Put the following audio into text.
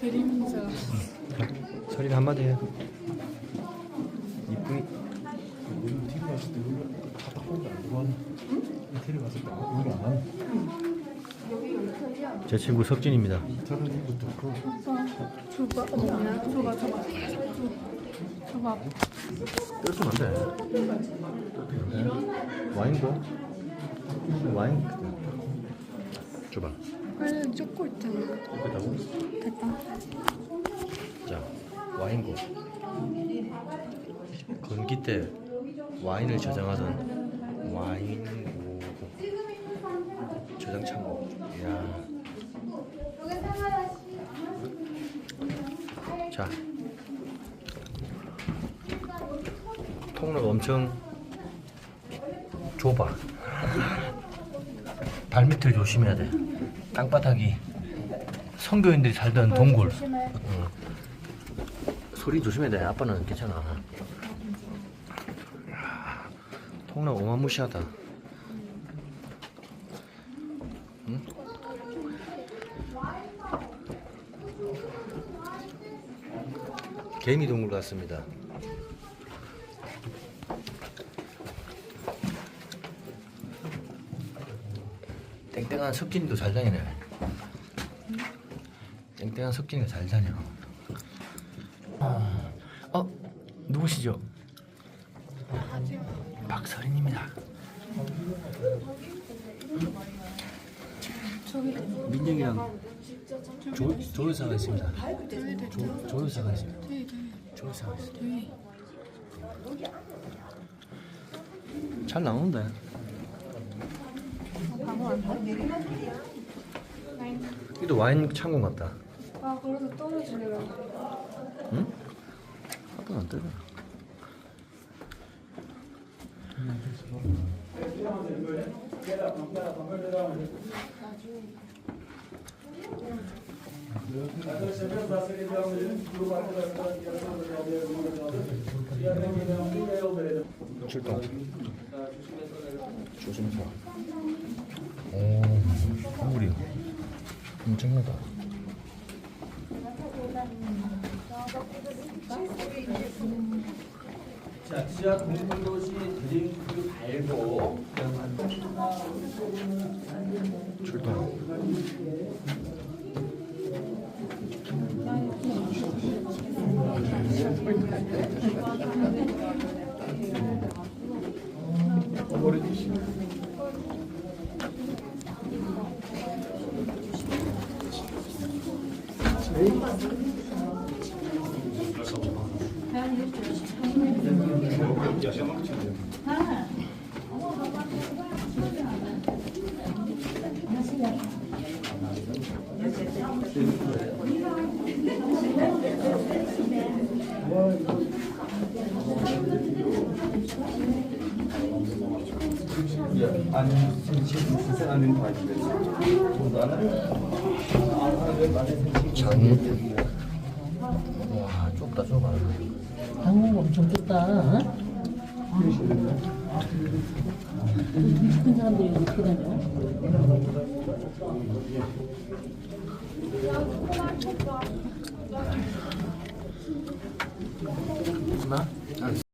그림인 줄 알았어 서린 한마디 해. 이쁘이. 우리 TV 갔을 때 우리 갔다 혼자 안 들어왔나? 이태리 갔을 때 우리 안 하네. 제 친구 석진입니다. 저는 이것도 그 줘봐 어머나 줘봐 줘봐 줘봐 뜯으면 안 돼. 와인고? 와인. 줘봐. 원래 쫓고 있잖아 예쁘다고? 됐다 자, 와인고. 건기 때 와인을 저장하던 와인고. 저장 창고. 이야. 자. 통로가 엄청 좁아. 발밑을 조심해야 돼. 땅바닥이 성교인들이 살던 동굴. 응. 소리 조심해야 돼. 아빠는 괜찮아. 통로 어마무시하다. 응? 개미 동굴 같습니다. 땡땡한 석진이도 잘 다니네. 땡땡한 석진이가 잘 다녀. 어, 어 누구시죠? 박서린입니다. 민영이랑 조 조효사가 있습니다. 조 조효사가 있습니다. 조효사가 있습니다. 잘 나오는데. 이도 와인 창고 같다. 아 그래도 떨어지려고 응? 아빠는 안 뜨잖아. 출동. 조심해서. 오, 한물이요. 엄청나다. 자, 지하 공동도시 드링크 달고 출동. 장. 와, 좁다 좁아. 한국 엄청 좁다. 어? 큰 사람들이 이렇게 다녀. 하나.